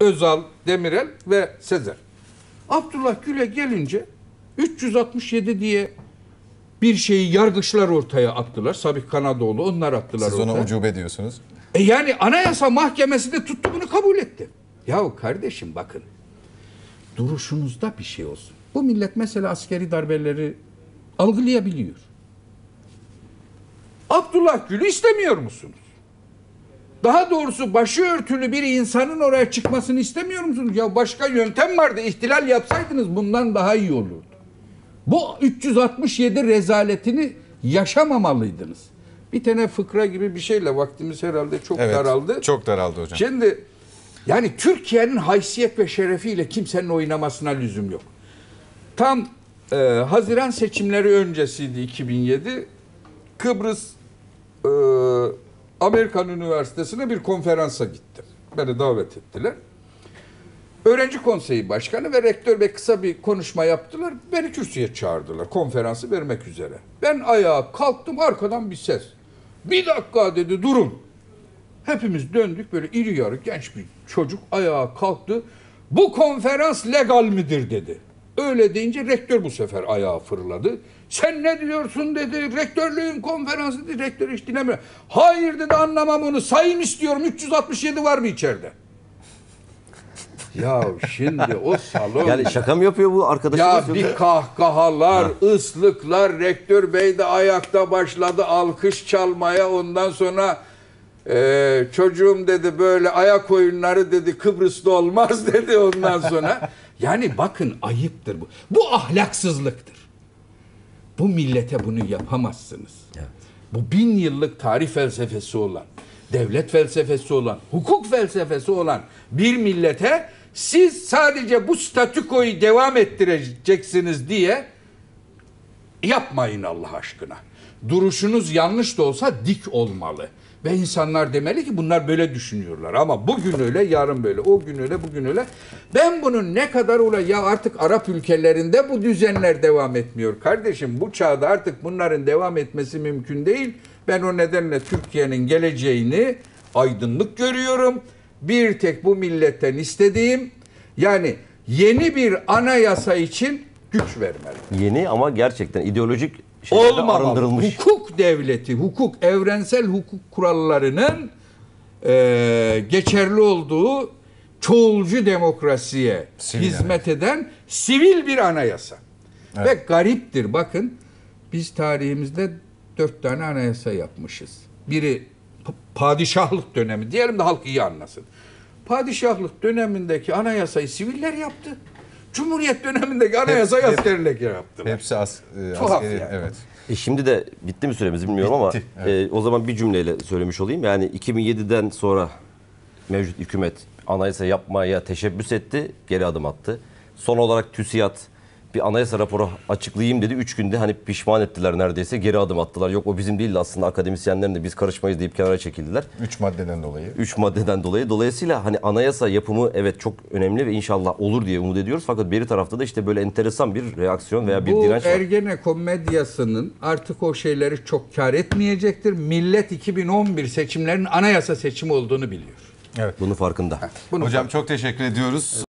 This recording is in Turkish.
Özal, Demirel ve Sezer. Abdullah Gül'e gelince 367 diye bir şeyi yargıçlar ortaya attılar. Sabih Kanadoğlu onlar attılar Siz ona ortaya. ucube diyorsunuz. E yani Anayasa Mahkemesi de tuttu bunu kabul etti. Yahu kardeşim bakın. Duruşunuzda bir şey olsun. Bu millet mesela askeri darbeleri algılayabiliyor. Abdullah Gül'ü istemiyor musunuz? Daha doğrusu başı örtülü bir insanın oraya çıkmasını istemiyor musunuz? Ya başka yöntem vardı. İhtilal yapsaydınız bundan daha iyi olurdu. Bu 367 rezaletini yaşamamalıydınız. Bir tane fıkra gibi bir şeyle vaktimiz herhalde çok Evet. daraldı. Çok daraldı hocam. Şimdi yani Türkiye'nin haysiyet ve şerefiyle kimsenin oynamasına lüzum yok. Tam e, Haziran seçimleri öncesiydi 2007. Kıbrıs e, Amerikan Üniversitesi'ne bir konferansa gittim. Beni davet ettiler. Öğrenci konseyi başkanı ve rektör bey kısa bir konuşma yaptılar. Beni kürsüye çağırdılar konferansı vermek üzere. Ben ayağa kalktım arkadan bir ses. Bir dakika dedi durun. Hepimiz döndük böyle iri yarı genç bir çocuk ayağa kalktı. Bu konferans legal midir dedi. Öyle deyince rektör bu sefer ayağa fırladı. Sen ne diyorsun dedi. Rektörlüğün konferansı dedi. Rektör hiç dinlemiyor. Hayır dedi anlamam onu. Sayım istiyorum. 367 var mı içeride? ya şimdi o salon... Yani şaka mı yapıyor bu arkadaşımız? Ya bir kahkahalar, ıslıklar, rektör bey de ayakta başladı alkış çalmaya. Ondan sonra e, çocuğum dedi böyle ayak oyunları dedi Kıbrıs'ta olmaz dedi ondan sonra. Yani bakın ayıptır bu. Bu ahlaksızlıktır. Bu millete bunu yapamazsınız. Bu bin yıllık tarih felsefesi olan, devlet felsefesi olan, hukuk felsefesi olan bir millete siz sadece bu statükoyu devam ettireceksiniz diye yapmayın Allah aşkına. Duruşunuz yanlış da olsa dik olmalı. Ve insanlar demeli ki bunlar böyle düşünüyorlar. Ama bugün öyle, yarın böyle, o gün öyle, bugün öyle. Ben bunun ne kadar ola ya artık Arap ülkelerinde bu düzenler devam etmiyor. Kardeşim bu çağda artık bunların devam etmesi mümkün değil. Ben o nedenle Türkiye'nin geleceğini aydınlık görüyorum. Bir tek bu milletten istediğim yani yeni bir anayasa için güç vermeli. Yeni ama gerçekten ideolojik Olmamalı. Hukuk devleti, hukuk, evrensel hukuk kurallarının e, geçerli olduğu çoğulcu demokrasiye Sivil hizmet eden sivil bir anayasa. Ve gariptir bakın biz tarihimizde dört tane anayasa yapmışız. Biri padişahlık dönemi diyelim de halk iyi anlasın. Padişahlık dönemindeki anayasayı siviller yaptı. Cumhuriyet dönemindeki anayasayı hep- askerler yaptı. Hepsi as, e, Tuhaf askeri, yani. evet. E şimdi de bitti mi süremiz bilmiyorum Bitti, ama e, o zaman bir cümleyle söylemiş olayım. Yani 2007'den sonra mevcut hükümet anayasa yapmaya teşebbüs etti, geri adım attı. Son olarak TÜSİAD bir anayasa raporu açıklayayım dedi. Üç günde hani pişman ettiler neredeyse geri adım attılar. Yok o bizim değildi aslında akademisyenlerin de biz karışmayız deyip kenara çekildiler. Üç maddeden dolayı. Üç maddeden dolayı. Dolayısıyla hani anayasa yapımı evet çok önemli ve inşallah olur diye umut ediyoruz. Fakat beri tarafta da işte böyle enteresan bir reaksiyon veya bir Bu direnç var. Ergenekon medyasının artık o şeyleri çok kar etmeyecektir. Millet 2011 seçimlerinin anayasa seçimi olduğunu biliyor. Evet. Bunun farkında. Bunu Hocam çok teşekkür ediyoruz.